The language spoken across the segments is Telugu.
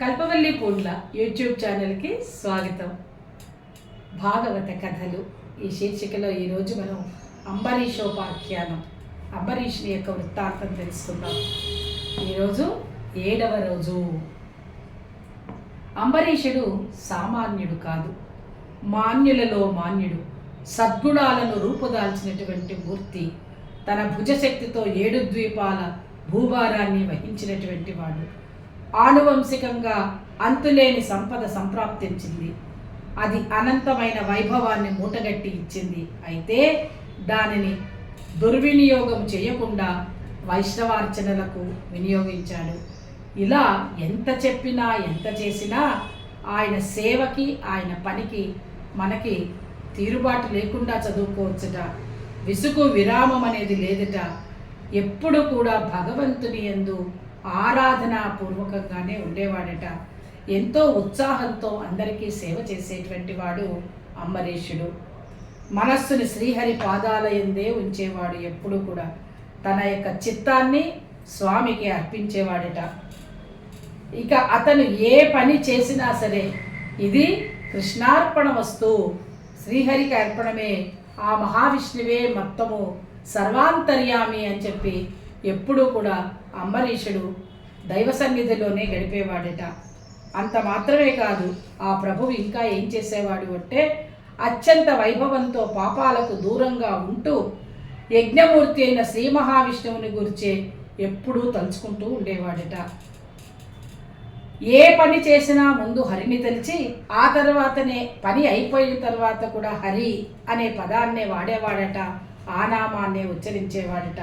కల్పవల్లి పూండ్ల యూట్యూబ్ ఛానల్కి స్వాగతం. భాగవత కథలు. ఈ శీర్షికలో ఈరోజు మనం అంబరీషోపాఖ్యానం అంబరీషుని యొక్క వృత్తాంతం తెలుసుకుందాం. ఈరోజు ఏడవ రోజు. అంబరీషుడు సామాన్యుడు కాదు. మాన్యులలో మాన్యుడు సద్గుణాలను రూపుదాల్చినటువంటి మూర్తి తన భుజశక్తితో ఏడు ద్వీపాల భూభారాన్ని వహించినటువంటి వాడు. ఆనువంశికంగా అంతులేని సంపద సంప్రాప్తించింది. అది అనంతమైన వైభవాన్ని మూటగట్టి ఇచ్చింది. అయితే దానిని దుర్వినియోగం చేయకుండా వైష్ణవార్చనలకు వినియోగించాడు. ఇలా ఎంత చెప్పినా ఎంత చేసినా ఆయన సేవకి ఆయన పనికి మనకి తీరుబాటు లేకుండా చదువుకోవచ్చుట. విసుగు విరామం అనేది లేదుట. ఎప్పుడు కూడా భగవంతుని ఎందు ఆరాధనాపూర్వకంగానే ఉండేవాడట. ఎంతో ఉత్సాహంతో అందరికీ సేవ చేసేటువంటి వాడు అంబరీషుడు మనస్సుని శ్రీహరి పాదాలయందే ఉంచేవాడు ఎప్పుడు కూడా. తన యొక్క చిత్తాన్ని స్వామికి అర్పించేవాడట. ఇక అతను ఏ పని చేసినా సరే ఇది కృష్ణార్పణ వస్తువు శ్రీహరికి అర్పణమే ఆ మహావిష్ణువే మొత్తము సర్వాంతర్యామి అని చెప్పి ఎప్పుడూ కూడా అంబరీషుడు దైవ సన్నిధిలోనే గడిపేవాడట. అంత మాత్రమే కాదు ఆ ప్రభువు ఇంకా ఏం చేసేవాడు అంటే అత్యంత వైభవంతో పాపాలకు దూరంగా ఉంటూ యజ్ఞమూర్తి అయిన శ్రీ మహావిష్ణువుని గురించే ఎప్పుడూ తలుచుకుంటూ ఉండేవాడట. ఏ పని చేసినా ముందు హరిని తెలిచి ఆ తర్వాతనే పని అయిపోయిన తర్వాత కూడా హరి అనే పదాన్నే వాడేవాడట ఆ నామాన్నే ఉచ్చరించేవాడట.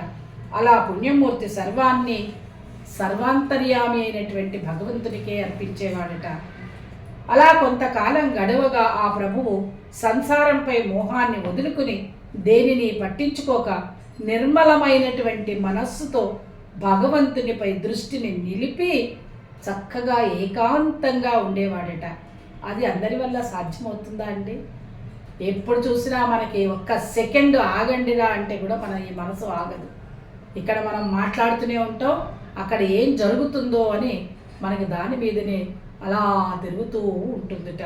అలా పుణ్యమూర్తి సర్వాన్ని సర్వాంతర్యామి అయినటువంటి భగవంతునికే అర్పించేవాడట. అలా కొంతకాలం గడవగా ఆ ప్రభువు సంసారంపై మోహాన్ని వదులుకుని దేనిని పట్టించుకోక నిర్మలమైనటువంటి మనస్సుతో భగవంతునిపై దృష్టిని నిలిపి చక్కగా ఏకాంతంగా ఉండేవాడట. అది అందరి వల్ల సాధ్యమవుతుందా అండి? ఎప్పుడు చూసినా మనకి ఒక్క సెకండ్ ఆగండిరా అంటే కూడా మన ఈ మనసు ఆగదు. ఇక్కడ మనం మాట్లాడుతూనే ఉంటాం. అక్కడ ఏం జరుగుతుందో అని మనకి దాని మీదనే అలా తిరుగుతూ ఉంటుందిట.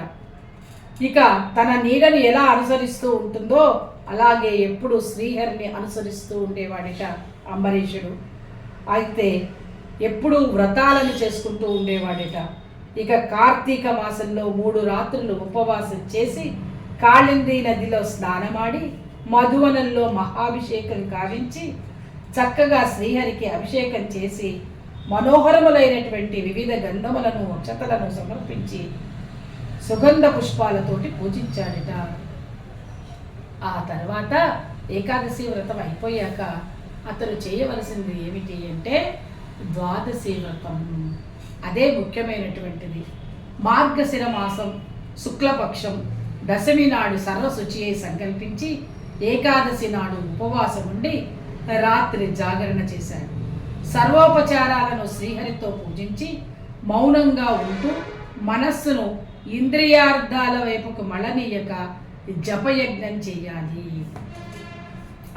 ఇక తన నీడని ఎలా అనుసరిస్తూ ఉంటుందో అలాగే ఎప్పుడు శ్రీహరిని అనుసరిస్తూ ఉండేవాడిట అంబరీషుడు. అయితే ఎప్పుడు వ్రతాలను చేసుకుంటూ ఉండేవాడిట. ఇక కార్తీక మాసంలో మూడు రాత్రులు ఉపవాసం చేసి కాళింది నదిలో స్నానమాడి మధువనంలో మహాభిషేకం కావించి చక్కగా శ్రీహరికి అభిషేకం చేసి మనోహరములైనటువంటి వివిధ గంధములను అక్షతలను సమర్పించి సుగంధ పుష్పాలతోటి పూజించాడట. ఆ తర్వాత ఏకాదశి వ్రతం అయిపోయాక అతను చేయవలసింది ఏమిటి అంటే ద్వాదశి వ్రతం. అదే ముఖ్యమైనటువంటిది. మార్గశిర మాసం శుక్లపక్షం దశమి నాడు సర్వశుచి సంకల్పించి ఏకాదశి నాడు ఉపవాసం ఉండి రాత్రి జాగరణ చేశాడు సర్వోపచారాలను శ్రీహరితో పూజించి మౌనంగా ఉంటూ మనస్సును ఇంద్రియార్థాల వైపుకు మళ్ళనీయక జపయజ్ఞం చేయాలి.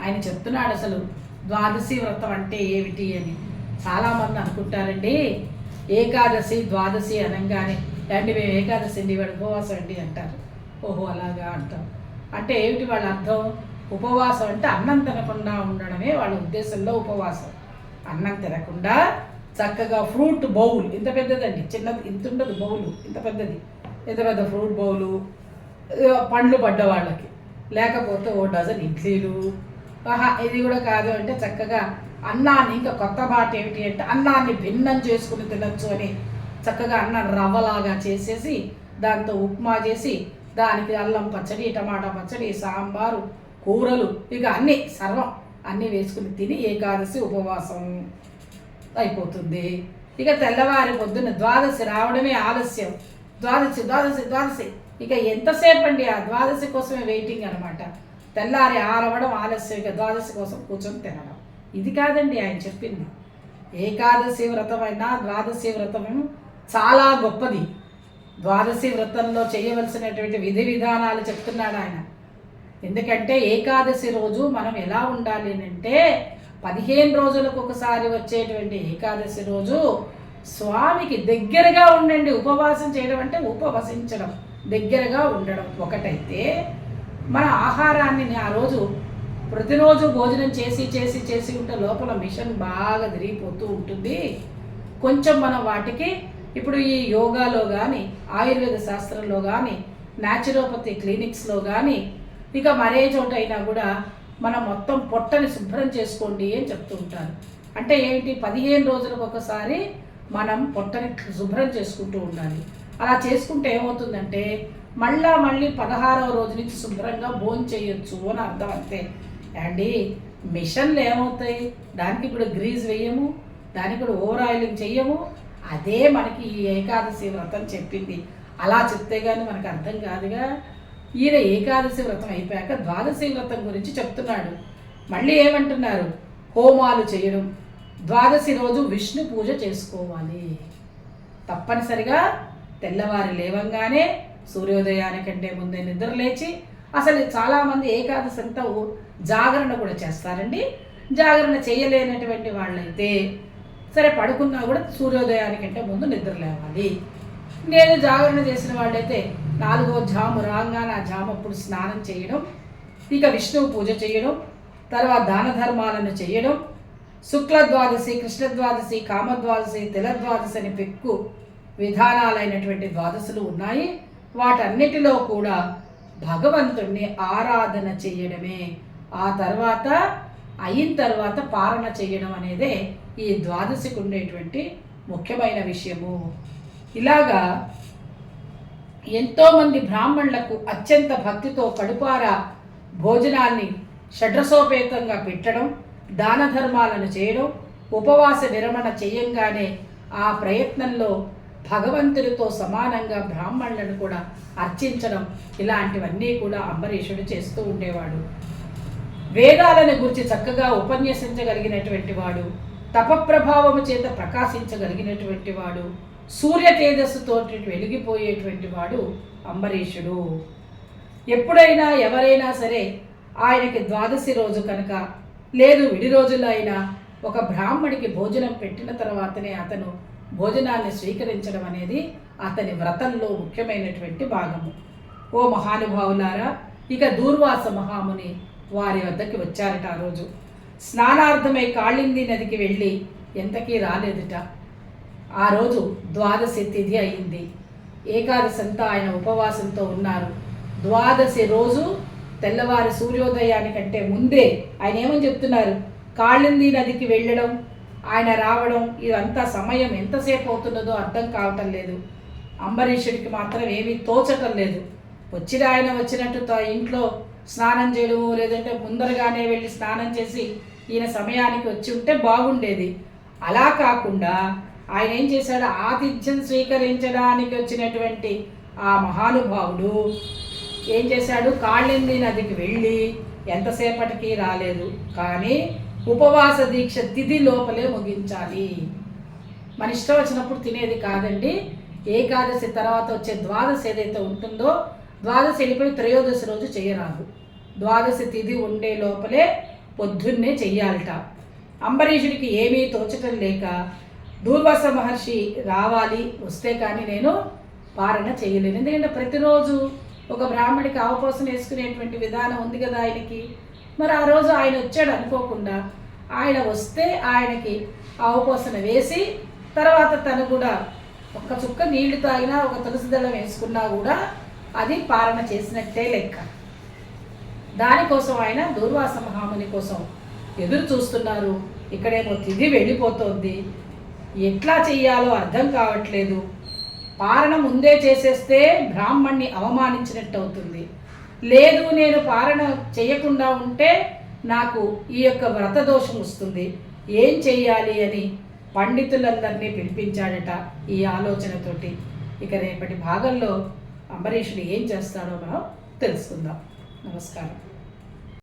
ఆయన చెప్తున్నాడు అసలు ద్వాదశి వ్రతం అంటే ఏమిటి అని. చాలామంది అనుకుంటారండి ఏకాదశి ద్వాదశి అనగానే అంటే మేము ఏకాదశి అండి వాడు ఉపవాసం అండి అంటారు. ఓహో అలాగా అంటాం అంటే ఏమిటి వాళ్ళ అర్థం? ఉపవాసం అంటే అన్నం తినకుండా ఉండడమే వాళ్ళ ఉద్దేశంలో ఉపవాసం. అన్నం తినకుండా చక్కగా ఫ్రూట్ బౌల్ ఇంత పెద్దదండి చిన్నది ఇంత ఉండదు బౌలు ఇంత పెద్దది. ఇంత పెద్ద ఫ్రూట్ బౌలు పండ్లు పడ్డ వాళ్ళకి. లేకపోతే ఓ డజన్ ఇడ్లీలు. ఆహా ఇది కూడా కాదు అంటే చక్కగా అన్నాన్ని ఇంకా కొత్త మాట ఏమిటి అంటే అన్నాన్ని భిన్నం చేసుకుని తినచ్చు అని చక్కగా అన్నం రవ్వలాగా చేసేసి దాంతో ఉప్మా చేసి దానికి అల్లం పచ్చడి టమాటా పచ్చడి సాంబారు కూరలు. ఇక అన్నీ సర్వం అన్నీ వేసుకుని తిని ఏకాదశి ఉపవాసం అయిపోతుంది. ఇక తెల్లవారి పొద్దున్న ద్వాదశి రావడమే ఆలస్యం. ద్వాదశి ద్వాదశి ద్వాదశి. ఇక ఎంతసేపు అండి ఆ ద్వాదశి కోసమే వెయిటింగ్ అనమాట తెల్లారి ఆరవడం ఆలస్యం ఇక ద్వాదశి కోసం కూర్చొని తినడం. ఇది కాదండి ఆయన చెప్పింది. ఏకాదశి వ్రతమైనా ద్వాదశి వ్రతం చాలా గొప్పది. ద్వాదశి వ్రతంలో చేయవలసినటువంటి విధి విధానాలు చెప్తున్నాడు ఆయన. ఎందుకంటే ఏకాదశి రోజు మనం ఎలా ఉండాలి అంటే పదిహేను రోజులకు ఒకసారి వచ్చేటువంటి ఏకాదశి రోజు స్వామికి దగ్గరగా ఉండండి. ఉపవాసం చేయడం అంటే ఉపవసించడం. దగ్గరగా ఉండడం ఒకటైతే మన ఆహారాన్ని ఆ రోజు ప్రతిరోజు భోజనం చేసి చేసి చేసి ఉంటే లోపల మిషన్ బాగా తిరిగిపోతూ ఉంటుంది. కొంచెం మనం వాటికి ఇప్పుడు ఈ యోగాలో కానీ ఆయుర్వేద శాస్త్రంలో కానీ న్యాచురోపతి క్లినిక్స్లో కానీ ఇక మరే చోట అయినా కూడా మనం మొత్తం పొట్టని శుభ్రం చేసుకోండి అని చెప్తూ ఉంటారు. అంటే ఏంటి? పదిహేను రోజులకు ఒకసారి మనం పొట్టని శుభ్రం చేసుకుంటూ ఉండాలి. అలా చేసుకుంటే ఏమవుతుందంటే మళ్ళా మళ్ళీ పదహారవ రోజు నుంచి శుభ్రంగా భోజనం చేయొచ్చు అని అర్థం అంతే. అండి మిషన్లు ఏమవుతాయి? దానికి ఇప్పుడు గ్రీజ్ వేయము దానికి కూడా ఓవర్ ఆయిలింగ్ చెయ్యము. అదే మనకి ఈ ఏకాదశి వ్రతం చెప్పింది. అలా చెప్తే కానీ మనకు అర్థం కాదుగా. ఈయన ఏకాదశి వ్రతం అయిపోయాక ద్వాదశి వ్రతం గురించి చెప్తున్నాడు. మళ్ళీ ఏమంటున్నారు? హోమాలు చేయడం ద్వాదశి రోజు విష్ణు పూజ చేసుకోవాలి. తప్పనిసరిగా తెల్లవారి లేవంగానే సూర్యోదయానికంటే ముందే నిద్ర లేచి అసలు చాలామంది ఏకాదశి అంతా జాగరణ కూడా చేస్తారండి. జాగరణ చేయలేనటువంటి వాళ్ళైతే సరే పడుకున్నా కూడా సూర్యోదయానికంటే ముందు నిద్ర లేవాలి. నేను జాగరణ చేసిన వాళ్ళైతే నాలుగో జాము రాగానే ఆ జాము అప్పుడు స్నానం చేయడం ఇక విష్ణువు పూజ చేయడం తర్వాత దాన ధర్మాలను చేయడం శుక్ల ద్వాదశి కృష్ణ ద్వాదశి కామద్వాదశి తెల ద్వాదశి అని పెక్కు విధానాలైనటువంటి ద్వాదశులు ఉన్నాయి. వాటన్నిటిలో కూడా భగవంతుణ్ణి ఆరాధన చేయడమే. ఆ తర్వాత అయిన తర్వాత పాలన చేయడం అనేదే ఈ ద్వాదశికి ఉండేటువంటి ముఖ్యమైన విషయము. ఇలాగా ఎంతోమంది బ్రాహ్మణులకు అత్యంత భక్తితో కడుపారా భోజనాన్ని షడ్రసోపేతంగా పెట్టడం దాన ధర్మాలను చేయడం ఉపవాస విరమణ చేయంగానే ఆ ప్రయత్నంలో భగవంతుడితో సమానంగా బ్రాహ్మణులను కూడా అర్చించడం ఇలాంటివన్నీ కూడా అంబరీషుడు చేస్తూ ఉండేవాడు. వేదాలను గురించి చక్కగా ఉపన్యసించగలిగినటువంటి వాడు తపప్రభావము చేత ప్రకాశించగలిగినటువంటి వాడు. సూర్య తేజస్సుతో వెలిగిపోయేటువంటి వాడు అంబరీషుడు. ఎప్పుడైనా ఎవరైనా సరే ఆయనకి ద్వాదశి రోజు కనుక లేదు విడి రోజుల్లో అయినా ఒక బ్రాహ్మడికి భోజనం పెట్టిన తర్వాతనే అతను భోజనాన్ని స్వీకరించడం అనేది అతని వ్రతంలో ముఖ్యమైనటువంటి భాగము. ఓ మహానుభావులారా ఇక దూర్వాస మహాముని వారి వద్దకి వచ్చారట ఆ రోజు. స్నానార్థమై కాళింది నదికి వెళ్ళి ఎంతకీ రాలేదుట. ఆ రోజు ద్వాదశి తిథి అయింది. ఏకాదశి అంతా ఆయన ఉపవాసంతో ఉన్నారు. ద్వాదశి రోజు తెల్లవారి సూర్యోదయానికంటే ముందే ఆయన ఏమని చెప్తున్నారు? కాళింది నదికి వెళ్ళడం ఆయన రావడం ఇదంతా సమయం ఎంతసేపు అవుతున్నదో అర్థం కావటం లేదు. అంబరీషుడికి మాత్రం ఏమీ తోచటం లేదు. వచ్చిన ఆయన వచ్చినట్టు త- ఇంట్లో స్నానం చేయడము లేదంటే ముందరగానే వెళ్ళి స్నానం చేసి ఈయన సమయానికి వచ్చి ఉంటే బాగుండేది. అలా కాకుండా ఆయన ఏం చేశాడు? ఆతిథ్యం స్వీకరించడానికి వచ్చినటువంటి ఆ మహానుభావుడు ఏం చేశాడు? కాళ్ళింది నదికి వెళ్ళి ఎంతసేపటికి రాలేదు. కానీ ఉపవాస దీక్ష తిథి లోపలే ముగించాలి. మన ఇష్టం వచ్చినప్పుడు తినేది కాదండి. ఏకాదశి తర్వాత వచ్చే ద్వాదశి ఏదైతే ఉంటుందో ద్వాదశి వెళ్ళిపోయి త్రయోదశి రోజు చేయరాదు. ద్వాదశి తిథి ఉండే లోపలే పొద్దున్నే చెయ్యాలట. అంబరీషుడికి ఏమీ తోచటం లేక దూర్వాస మహర్షి రావాలి వస్తే కానీ నేను పారణ చేయలేను. ఎందుకంటే ప్రతిరోజు ఒక బ్రాహ్మడికి అవపోసం వేసుకునేటువంటి విధానం ఉంది కదా ఆయనకి. మరి ఆ రోజు ఆయన వచ్చాడు అనుకోకుండా ఆయన వస్తే ఆయనకి అవపోసన వేసి తర్వాత తను కూడా ఒక్క చుక్క నీళ్ళు తాగినా ఒక తులసి దళం వేసుకున్నా కూడా అది పాలన చేసినట్టే లెక్క. దానికోసం ఆయన దూర్వాస మహాముని కోసం ఎదురు చూస్తున్నారు. ఇక్కడేమో తిది వెళ్ళిపోతోంది. ఎట్లా చెయ్యాలో అర్థం కావట్లేదు. పారణ ముందే చేసేస్తే బ్రాహ్మణ్ణి అవమానించినట్టు అవుతుంది లేదు నేను పారణ చేయకుండా ఉంటే నాకు ఈ యొక్క వ్రత దోషం వస్తుంది. ఏం చెయ్యాలి అని పండితులందరినీ పిలిపించాడట ఈ ఆలోచనతోటి. ఇక రేపటి భాగంలో అంబరీషుడు ఏం చేస్తాడో మనం తెలుసుకుందాం. నమస్కారం.